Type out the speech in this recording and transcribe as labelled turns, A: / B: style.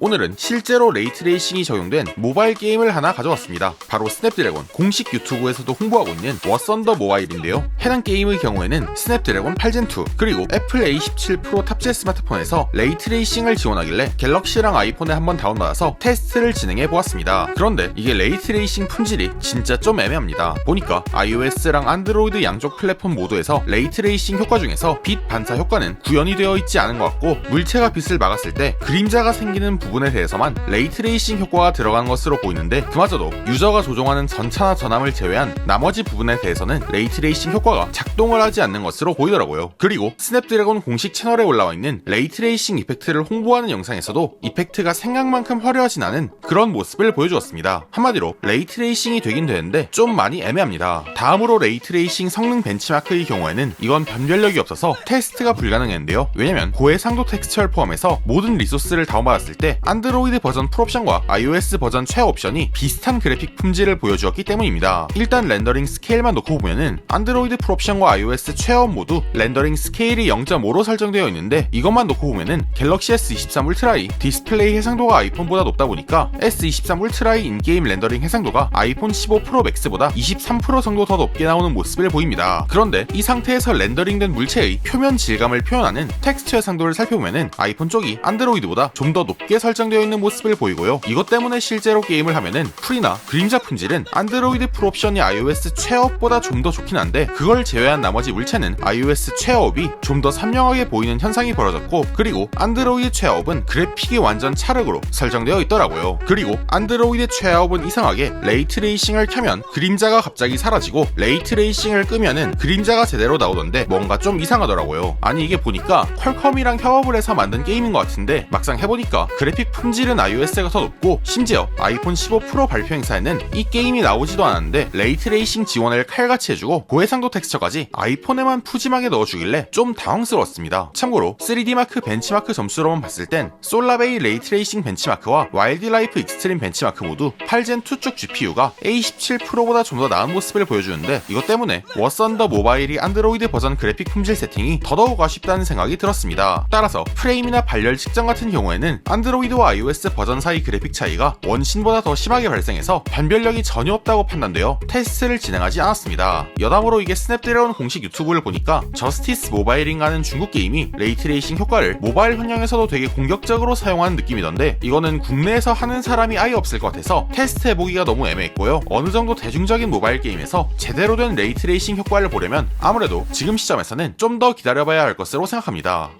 A: 오늘은 실제로 레이트레이싱이 적용된 모바일 게임을 하나 가져왔습니다. 바로 스냅드래곤 공식 유튜브에서도 홍보하고 있는 워썬더 모바일인데요. 해당 게임의 경우에는 스냅드래곤 8gen2 그리고 애플 A17 프로 탑재 스마트폰에서 레이트레이싱을 지원하길래 갤럭시랑 아이폰에 한번 다운받아서 테스트를 진행해 보았습니다. 그런데 이게 레이트레이싱 품질이 진짜 좀 애매합니다. 보니까 iOS랑 안드로이드 양쪽 플랫폼 모두에서 레이트레이싱 효과 중에서 빛 반사 효과는 구현이 되어 있지 않은 것 같고 물체가 빛을 막았을 때 그림자가 생기는 부분에 대해서만 레이트레이싱 효과가 들어간 것으로 보이는데 그마저도 유저가 조종하는 전차나 전함을 제외한 나머지 부분에 대해서는 레이트레이싱 효과가 작동을 하지 않는 것으로 보이더라고요. 그리고 스냅드래곤 공식 채널에 올라와 있는 레이트레이싱 이펙트를 홍보하는 영상에서도 이펙트가 생각만큼 화려하진 않은 그런 모습을 보여주었습니다. 한마디로 레이트레이싱이 되긴 되는데 좀 많이 애매합니다. 다음으로 레이트레이싱 성능 벤치마크의 경우에는 이건 변별력이 없어서 테스트가 불가능했는데요. 왜냐면 고해상도 텍스처를 포함해서 모든 리소스를 다운받았을 때 안드로이드 버전 풀옵션과 iOS 버전 최옵션이 비슷한 그래픽 품질을 보여주었기 때문입니다. 일단 렌더링 스케일만 놓고 보면은 안드로이드 풀옵션과 iOS 최업 모두 렌더링 스케일이 0.5로 설정되어 있는데 이것만 놓고 보면은 갤럭시 S23 울트라의 디스플레이 해상도가 아이폰보다 높다 보니까 S23 울트라의 인게임 렌더링 해상도가 아이폰 15 프로 맥스보다 23% 정도 더 높게 나오는 모습을 보입니다. 그런데 이 상태에서 렌더링된 물체의 표면 질감을 표현하는 텍스처 해상도를 살펴보면은 아이폰 쪽이 안드로이드보다 좀 더 높게 설 정되어 있는 모습을 보이고요. 이것 때문에 실제로 게임을 하면은 풀이나 그림자 품질은 안드로이드 풀 옵션이 iOS 최업보다 좀 더 좋긴 한데 그걸 제외한 나머지 물체는 iOS 최업이 좀 더 선명하게 보이는 현상이 벌어졌고 그리고 안드로이드 최업은 그래픽이 완전 찰흙으로 설정되어 있더라고요. 그리고 안드로이드 최업은 이상하게 레이트레이싱을 켜면 그림자가 갑자기 사라지고 레이트레이싱을 끄면은 그림자가 제대로 나오던데 뭔가 좀 이상하더라고요. 아니 이게 보니까 퀄컴이랑 협업을 해서 만든 게임인 것 같은데 막상 해보니까 그래픽 품질은 iOS가 더 높고 심지어 아이폰 15 프로 발표 행사에는 이 게임이 나오지도 않았는데 레이트레이싱 지원을 칼같이 해주고 고해상도 텍스처까지 아이폰에만 푸짐하게 넣어주길래 좀 당황스러웠습니다. 참고로 3D 마크 벤치마크 점수로만 봤을 땐 솔라베이 레이트레이싱 벤치마크와 와일드라이프 익스트림 벤치마크 모두 8gen 2쪽 GPU가 A17 프로보다 좀 더 나은 모습을 보여주는데 이것 때문에 워썬더 모바일이 안드로이드 버전 그래픽 품질 세팅이 더더욱 아쉽다는 생각이 들었습니다. 따라서 프레임이나 발열 측정 같은 경우에는 안드로이드와 iOS 버전 사이 그래픽 차이가 원신보다 더 심하게 발생해서 변별력이 전혀 없다고 판단되어 테스트를 진행하지 않았습니다. 여담으로 이게 스냅드래곤 공식 유튜브를 보니까 저스티스 모바일인가는 중국 게임이 레이트레이싱 효과를 모바일 환경에서도 되게 공격적으로 사용하는 느낌이던데 이거는 국내에서 하는 사람이 아예 없을 것 같아서 테스트 해보기가 너무 애매했고요. 어느 정도 대중적인 모바일 게임에서 제대로 된 레이트레이싱 효과를 보려면 아무래도 지금 시점에서는 좀 더 기다려봐야 할 것으로 생각합니다.